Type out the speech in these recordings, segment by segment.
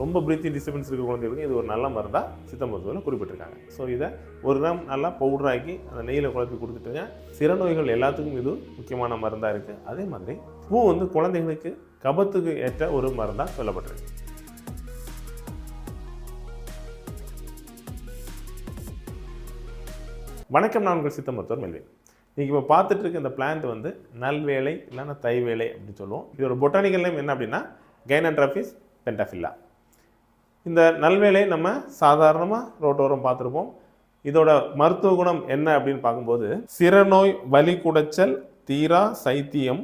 ரொம்ப breathing disturbance இருக்க குழந்தைகளுக்கு இது ஒரு நல்ல மருந்தாக சித்த மருத்துவத்தில் குறிப்பிட்டிருக்காங்க. ஸோ இதை ஒரு கிராம் நல்லா பவுடராக்கி அந்த நெய்யில் குழப்பி கொடுத்துட்டுங்க சிறநோய்கள் எல்லாத்துக்கும் இது முக்கியமான மருந்தாக இருக்குது அதே மாதிரி பூ வந்து குழந்தைகளுக்கு கபத்துக்கு ஏற்ற ஒரு மருந்தாக சொல்லப்பட்டிருக்கு. வணக்கம் நான் உங்கள் சித்த மருத்துவர் மெல்வின் நீங்கள் இப்போ பார்த்துட்டு இருக்க இந்த பிளான்ட் வந்து நல்வேலை இல்லைன்னா தைவேலை அப்படின்னு சொல்லுவோம். இதோட பொட்டானிக்கல் நேம் என்ன அப்படின்னா? கைனட்ராஃபிஸ் பென்டாஃபில்லா இந்த நல்வேலை நம்ம சாதாரணமாக ரோட்டோரம் பார்த்துருப்போம். இதோட மருத்துவ குணம் என்ன அப்படின்னு பார்க்கும்போது சிறநோய் வலி குடைச்சல் தீரா சைத்தியம்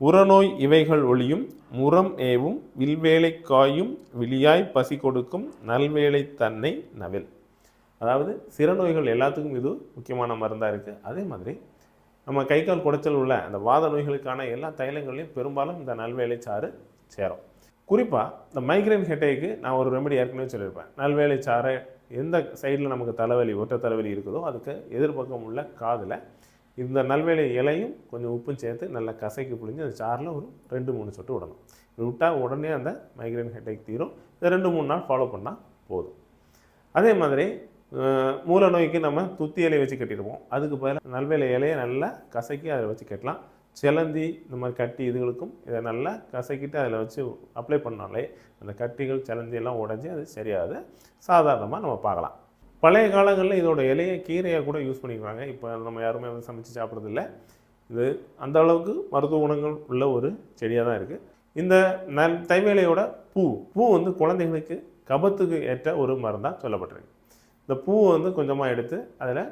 உரநோய் இவைகள் ஒளியும் முரம் ஏவும் வில்வேலை காயும் விழியாய் பசி கொடுக்கும் நல்வேலை தன்னை நவில். அதாவது சிறநோய்கள் எல்லாத்துக்கும் இது முக்கியமான மருந்தாக இருக்குது அதே மாதிரி நம்ம கை கால் குடைச்சல் உள்ள அந்த வாத நோய்களுக்கான எல்லா தைலங்களையும் பெரும்பாலும் இந்த நல்வேலை சாறு சேரும். குறிப்பாக இந்த மைக்ரைன் ஹெட்டேக்கு நான் ஒரு ரெமெடி ஏற்கனவே சொல்லியிருப்பேன். நல்வேலை சாறை எந்த சைடில் நமக்கு தலைவலி ஒற்றை தலைவலி இருக்குதோ அதுக்கு எதிர்பக்கம் உள்ள காதில் இந்த நல்வேலை இலையும் கொஞ்சம் உப்பும் சேர்த்து நல்லா கசக்கி புழிஞ்சு அந்த சாறில் ஒரு ரெண்டு மூணு சொட்டு விடணும். இது விட்டால் உடனே அந்த மைக்ரைன் ஹெட்டேக் தீரும். இதை ரெண்டு மூணு நாள் ஃபாலோ பண்ணால் போதும். அதே மாதிரி மூல நோய்க்கு நம்ம துத்தி இலையை வச்சு கட்டிடுவோம். அதுக்கு பதிலாக நல்வேலை இலையை நல்லா கசக்கி அதில் வச்சு கட்டலாம். சிலந்தி இந்த மாதிரி கட்டி இதுகளுக்கும் இதை நல்லா கசக்கிட்டு அதில் வச்சு அப்ளை பண்ணாலே அந்த கட்டிகள் சிலந்தி எல்லாம் உடஞ்சி அது சரியாது. சாதாரணமாக நம்ம பார்க்கலாம். பழைய காலங்களில் இதோட இலையை கீரையாக கூட யூஸ் பண்ணிக்கிறாங்க. இப்போ நம்ம யாருமே வந்து சமைச்சு சாப்பிட்றதில்ல. இது அந்த அளவுக்கு மருத்துவ குணங்கள் உள்ள ஒரு செடியாக தான் இருக்குது இந்த நல் தைவேலையோட பூ பூ வந்து குழந்தைங்களுக்கு கபத்துக்கு ஏற்ற ஒரு மருந்தாக சொல்லப்பட்டிருக்கு. இந்த பூவை வந்து கொஞ்சமாக எடுத்து அதில்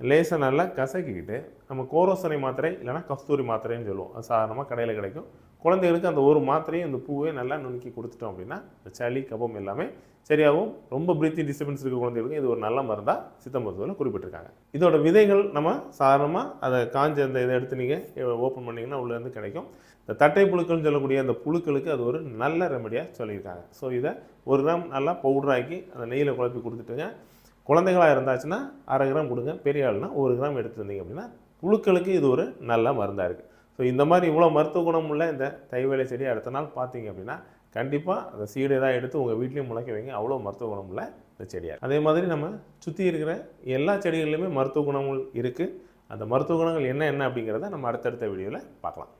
லேசாக நல்லா கசக்கிக்கிட்டு நம்ம கோரோசனை மாத்திரை இல்லைன்னா கஸ்தூரி மாத்திரைன்னு சொல்லுவோம். அது சாதாரணமாக கடையில் கிடைக்கும். குழந்தைகளுக்கு அந்த ஒரு மாத்திரையும் இந்த பூவே நல்லா நுணுக்கி கொடுத்துட்டோம் அப்படின்னா சளி கபம் எல்லாமே சரியாகவும் ரொம்ப பிரீத்திங் டிஸ்டர்பன்ஸ் இருக்க குழந்தைகளுக்கு இது ஒரு நல்ல மருந்தாக சித்த மருத்துவத்தில் குறிப்பிட்டிருக்காங்க. இதோட விதைகள் நம்ம சாதாரணமாக அதை காஞ்ச அந்த இதை எடுத்து நீங்கள் ஓப்பன் பண்ணிங்கன்னா உள்ளேருந்து கிடைக்கும். இந்த தட்டை புழுக்கள்னு சொல்லக்கூடிய அந்த புழுக்களுக்கு அது ஒரு நல்ல ரெமடியாக சொல்லியிருக்காங்க. ஸோ இதை ஒரு கிராம் நல்லா பவுடராக்கி அந்த நெய்யில் குழப்பி கொடுத்துட்டுங்க. குழந்தைகளாக இருந்தாச்சுன்னா அரை கிராம் கொடுங்க பெரிய ஆளுனா ஒரு கிராம் எடுத்துருந்தீங்க அப்படின்னா புழுக்களுக்கு இது ஒரு நல்ல மருந்தாக இருக்குது ஸோ இந்த மாதிரி இவ்வளோ மருத்துவ குணம் உள்ள இந்த தைவேலை செடி அடுத்த நாள் பார்த்தீங்க அப்படின்னா கண்டிப்பாக அந்த சீடை தான் எடுத்து உங்கள் வீட்லேயும் முளைக்க வைங்க. அவ்வளோ மருத்துவ குணம் உள்ள இந்த செடியாக அதே மாதிரி நம்ம சுற்றி இருக்கிற எல்லா செடிகள்லையுமே மருத்துவ குணங்கள் இருக்குது அந்த மருத்துவ குணங்கள் என்ன என்ன அப்படிங்கிறத நம்ம அடுத்தடுத்த வீடியோவில் பார்க்கலாம்.